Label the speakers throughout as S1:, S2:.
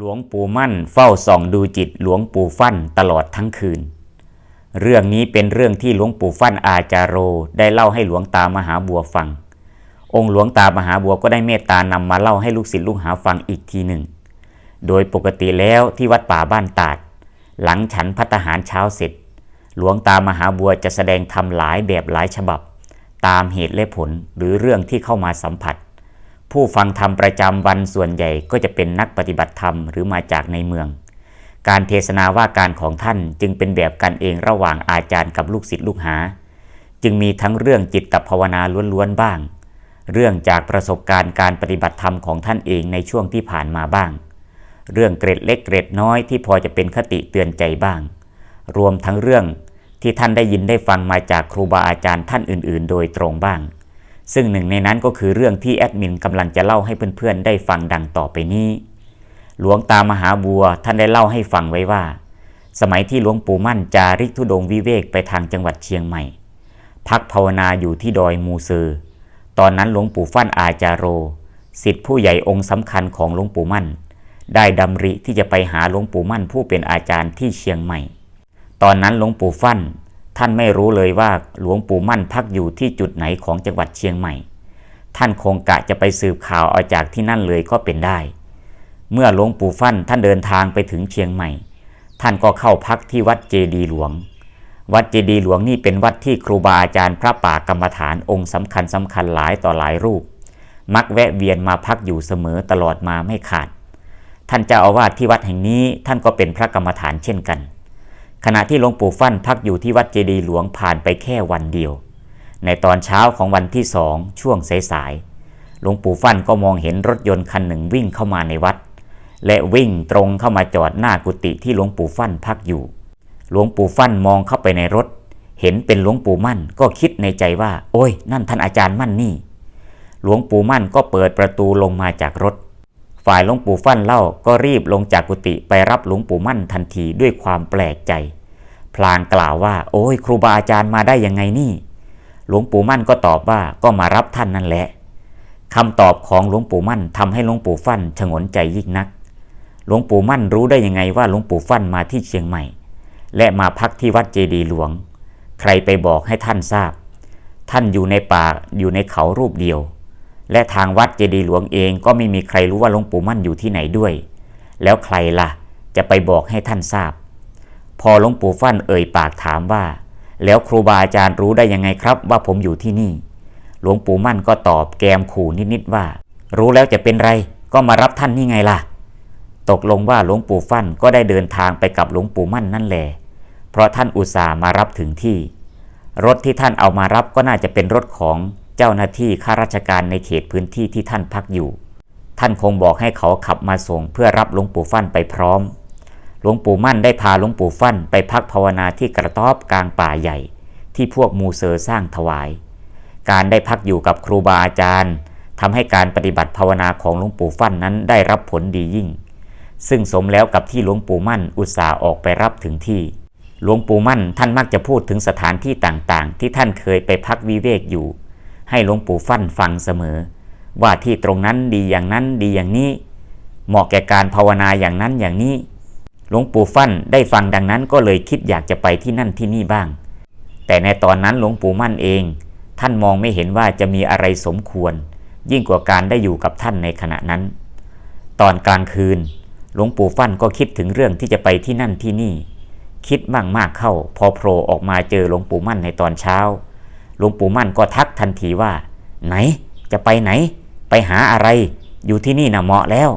S1: หลวงปู่มั่นเฝ้าส่องดูจิตหลวงปู่ฟั่นตลอดทั้งคืน เรื่องนี้เป็นเรื่องที่หลวงปู่ฟั่นอาจารโรได้เล่าให้หลวงตามหาบัวฟัง องค์หลวงตามหาบัวก็ได้เมตตานำมาเล่าให้ลูกศิษย์ลูกหาฟังอีกทีหนึ่ง โดยปกติแล้วที่วัดป่าบ้านตาด หลังฉันพัตหารเช้าเสร็จ หลวงตามหาบัวจะแสดงธรรมหลายแบบหลายฉบับ ตามเหตุและผลหรือเรื่องที่เข้ามาสัมผัส ผู้ฟังธรรมประจำวันส่วนใหญ่ก็จะเป็นนักปฏิบัติธรรมหรือมาจากในเมือง การเทศนาว่าการของท่านจึงเป็นแบบกันเองระหว่างอาจารย์กับลูกศิษย์ลูกหา จึงมีทั้งเรื่องจิตตภาวนาล้วนๆบ้าง เรื่องจากประสบการณ์การปฏิบัติธรรมของท่านเองในช่วงที่ผ่านมาบ้าง เรื่องเกร็ดเล็กเกร็ดน้อยที่พอจะเป็นคติเตือนใจบ้าง รวมทั้งเรื่องที่ท่านได้ยินได้ฟังมาจากครูบาอาจารย์ท่านอื่น ๆ โดยตรงบ้าง ซึ่งหนึ่งในนั้นก็คือเรื่องที่แอดมินกำลังจะเล่าให้เพื่อนๆได้ฟังดังต่อไปนี้ หลวงตามหาบัวท่านได้เล่าให้ฟังไว้ว่า สมัยที่หลวงปู่มั่นจาริกธุดงวิเวกไปทางจังหวัดเชียงใหม่ พักภาวนาอยู่ที่ดอยมูเซอร์ตอนนั้นหลวงปู่ฟั่นอาจารโรสิทธิผู้ใหญ่องค์สำคัญของหลวงปู่มั่น ได้ดำริที่จะไปหาหลวงปู่มั่นผู้เป็นอาจารย์ที่เชียงใหม่ ตอนนั้นหลวงปู่ฟั่น ท่านไม่รู้เลยว่าหลวงปู่มั่นพักอยู่ที่จุดไหนของจังหวัดเชียงใหม่ ท่านคงกะจะไปสืบข่าวเอาจากที่นั่นเลยก็เป็นได้ เมื่อหลวงปู่ฟั่นท่านเดินทางไปถึงเชียงใหม่ ท่านก็เข้าพักที่วัดเจดีหลวง วัดเจดีหลวงนี่เป็นวัดที่ครูบาอาจารย์พระป่ากรรมฐานองค์สำคัญสำคัญหลายต่อหลายรูป มักแวะเวียนมาพักอยู่เสมอตลอดมาไม่ขาด ท่านเจ้าอาวาสที่วัดแห่งนี้ท่านก็เป็นพระกรรมฐานเช่นกัน ขณะที่หลวงปู่ฟั่นพักอยู่ที่วัดเจดีย์หลวงผ่านไปแค่วันเดียว ในตอนเช้าของวันที่สองช่วงสายๆหลวงปู่ฟั่นก็มองเห็นรถยนต์คันหนึ่งวิ่งเข้ามาในวัด และวิ่งตรงเข้ามาจอดหน้ากุฏิที่หลวงปู่ฟั่นพักอยู่ หลวงปู่ฟั่นมองเข้าไปในรถ เห็นเป็นหลวงปู่มั่นก็คิดในใจว่า โอ้ยนั่นท่านอาจารย์มั่นนี่ หลวงปู่มั่นก็เปิดประตูลงมาจากรถ ฝ่ายหลวงปู่ฟั่นเล่าก็รีบลงจากกุฏิไปรับหลวงปู่มั่นทันทีด้วยความแปลกใจ พลางกล่าวว่า โอ้ยครูบาอาจารย์มาได้ยังไงนี่ หลวงปู่มั่นก็ตอบว่าก็มารับท่านนั่นแหละคำตอบของหลวงปู่มั่นทำให้หลวงปู่ฟั่นฉงนใจยิ่งนัก หลวงปู่มั่นรู้ได้ยังไงว่าหลวงปู่ฟั่นมาที่เชียงใหม่ และมาพักที่วัดเจดีหลวง ใครไปบอกให้ท่านทราบ ท่านอยู่ในป่าอยู่ในเขารูปเดียว และทางวัดเจดีย์หลวงเองก็ไม่มีใครรู้ว่าหลวงปู่มั่นอยู่ที่ไหนด้วย แล้วใครล่ะ จะไปบอกให้ท่านทราบ พอหลวงปู่ฟั่นเอ่ยปากถามว่า แล้วครูบาอาจารย์รู้ได้ยังไงครับว่าผมอยู่ที่นี่ หลวงปู่มั่นก็ตอบแกมขู่นิดๆว่า รู้แล้วจะเป็นไร ก็มารับท่านนี่ไงล่ะ ตกลงว่าหลวงปู่ฟั่นก็ได้เดินทางไปกับหลวงปู่มั่นนั่นแหละเพราะท่านอุตส่าห์มารับถึงที่ รถที่ท่านเอามารับก็น่าจะเป็นรถของ เจ้าหน้าที่ข้าราชการในเขตพื้นที่ที่ท่านพักอยู่ ท่านคงบอกให้เขาขับมาส่งเพื่อรับหลวงปู่ฟั่นไปพร้อม หลวงปู่มั่นได้พาหลวงปู่ฟั่นไปพักภาวนาที่กระต๊อบกลางป่าใหญ่ ที่พวกมูเซอร์สร้างถวาย การได้พักอยู่กับครูบาอาจารย์ทำให้การปฏิบัติภาวนาของหลวงปู่ฟั่นนั้นได้รับผลดียิ่ง ซึ่งสมแล้วกับที่หลวงปู่มั่นอุตส่าห์ออกไปรับถึงที่หลวงปู่มั่นท่านมักจะพูดถึงสถานที่ต่างๆ ที่ท่านเคยไปพักวิเวกอยู่ ให้หลวงปู่ฟั่นฟังเสมอ ว่าที่ตรงนั้นดีอย่างนั้นดีอย่างนี้ เหมาะแก่การภาวนาอย่างนั้นอย่างนี้ หลวงปู่ฟั่นได้ฟังดังนั้นก็เลยคิดอยากจะไปที่นั่นที่นี่บ้าง แต่ในตอนนั้นหลวงปู่มั่นเอง ท่านมองไม่เห็นว่าจะมีอะไรสมควร ยิ่งกว่าการได้อยู่กับท่านในขณะนั้น ตอนกลางคืน หลวงปู่ฟั่นก็คิดถึงเรื่องที่จะไปที่นั่นที่นี่ คิดมากมากเข้า พอโผล่ออกมาเจอหลวงปู่มั่นในตอนเช้า หลวงปู่มั่นก็ทักทันทีว่า ไหนจะไปไหน ไปหาอะไร อยู่ที่นี่นะเหมาะแล้ว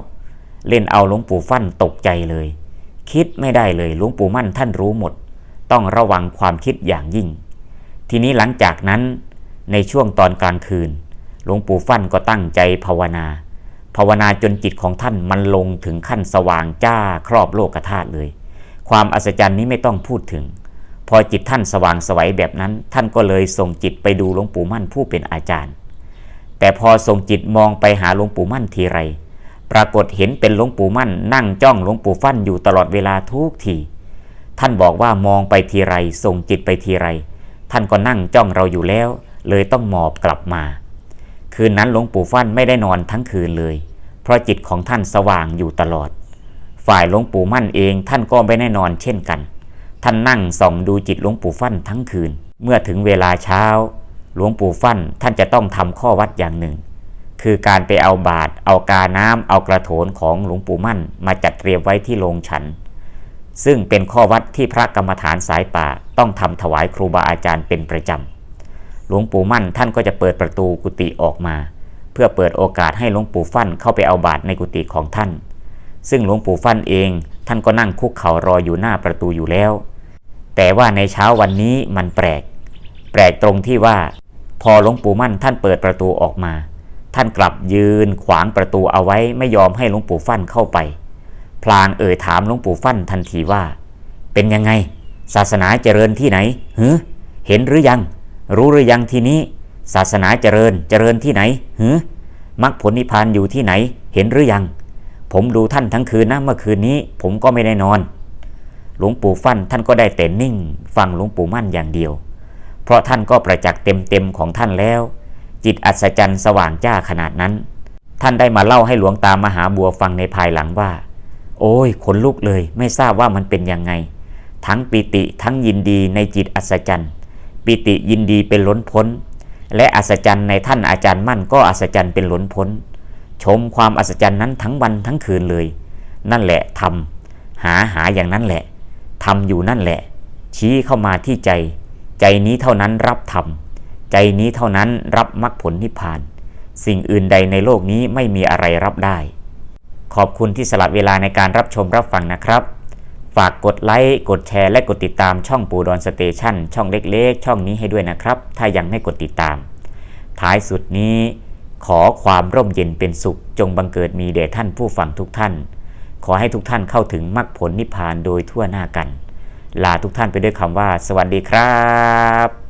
S1: เล่นเอาหลวงปู่ฟั่นตกใจเลย คิดไม่ได้เลยหลวงปู่มั่นท่านรู้หมด ต้องระวังความคิดอย่างยิ่ง ทีนี้หลังจากนั้นในช่วงตอนกลางคืน หลวงปู่ฟั่นก็ตั้งใจภาวนา ภาวนาจนจิตของท่านมันลงถึงขั้นสว่างจ้าครอบโลกธาตุเลย ความอัศจรรย์นี้ไม่ต้องพูดถึง พอจิตท่านสว่างสวัยแบบนั้น ท่านก็เลยส่งจิตไปดูหลวงปู่มั่นผู้เป็นอาจารย์ แต่พอส่งจิตมองไปหาหลวงปู่มั่นทีไร ปรากฏเห็นเป็นหลวงปู่มั่น นั่งจ้องหลวงปู่ฟั่นอยู่ตลอดเวลาทุกทีท่านบอกว่ามองไปทีไรส่งจิตไปทีไร ท่านก็นั่งจ้องเราอยู่แล้ว เลยต้องหมอบกลับมา คืนนั้นหลวงปู่ฟั่นไม่ได้นอนทั้งคืนเลย เพราะจิตของท่านสว่างอยู่ตลอด ฝ่ายหลวงปู่มั่นเองท่านก็ไม่แน่นอนเช่นกัน ท่านนั่งส่องดูจิตหลวงปู่ฟั่นทั้งคืน เมื่อถึงเวลาเช้า หลวงปู่ฟั่นท่านจะต้องทำข้อวัดอย่างหนึ่ง คือการไปเอาบาตรเอากาน้ำเอากระโถนของหลวงปู่มั่น มาจัดเตรียมไว้ที่โรงฉัน ซึ่งเป็นข้อวัดที่พระกรรมฐานสายป่าต้องทำถวายครูบาอาจารย์เป็นประจำหลวงปู่มั่นท่านก็จะเปิดประตูกุฏิออกมา เพื่อเปิดโอกาสให้หลวงปู่ฟั่นเข้าไปเอาบาตรในกุฏิของท่าน ซึ่งหลวงปู่ฟั่นเองท่านก็นั่งคุกเข่ารออยู่หน้าประตูอยู่แล้ว แต่ว่าในเช้าวันนี้มันแปลก แปลกตรงที่ว่า พอหลวงปู่มั่นท่านเปิดประตูออกมา ท่านกลับยืนขวางประตูเอาไว้ไม่ยอมให้หลวงปู่ฟั่นเข้าไป พลางเอ่ยถามหลวงปู่ฟั่นทันทีว่า เป็นยังไง ศาสนาเจริญที่ไหนหือเห็นหรือยัง รู้หรือยังทีนี้ ศาสนาเจริญเจริญที่ไหนหือมรรคผลนิพพานอยู่ที่ไหน เห็นหรือยัง ผมดูท่านทั้งคืนนะเมื่อคืนนี้ ผมก็ไม่ได้นอน หลวงปู่ฟั่นท่านก็ได้แต่นิ่ง ฟังหลวงปู่มั่นอย่างเดียว เพราะท่านก็ประจักษ์เต็มๆของท่านแล้ว จิตอัศจรรย์สว่างจ้าขนาดนั้น ท่านได้มาเล่าให้หลวงตามหาบัวฟังในภายหลังว่า โอ้ยขนลุกเลยไม่ทราบว่ามันเป็นยังไง ทั้งปิติทั้งยินดีในจิตอัศจรรย์ปิติยินดีเป็นล้นพ้น และอัศจรรย์ในท่านอาจารย์มั่นก็อัศจรรย์เป็นล้นพ้น ชมความอัศจรรย์นั้นทั้งวันทั้งคืนเลย นั่นแหละทำหาหาอย่างนั้นแหละ ทำอยู่นั่นแหละ ชี้เข้ามาที่ใจ ใจนี้เท่านั้นรับธรรม ใจนี้เท่านั้นรับมรรคผลนิพพาน สิ่งอื่นใดในโลกนี้ไม่มีอะไรรับได้ ขอบคุณที่สละเวลาในการรับชมรับฟังนะครับ ฝากกดไลค์ กดแชร์ และกดติดตามช่องปูดอนสเตชันช่องเล็กๆ ช่องนี้ให้ด้วยนะครับ ถ้ายังไม่กดติดตาม ท้ายสุดนี้ ขอความร่มเย็นเป็นสุขจงบังเกิดมีแด่ท่านผู้ฟังทุกท่าน ขอให้ทุกท่านเข้าถึงมรรคผลนิพพานโดยทั่วหน้ากัน ลาทุกท่านไปด้วยคำว่า สวัสดีครับ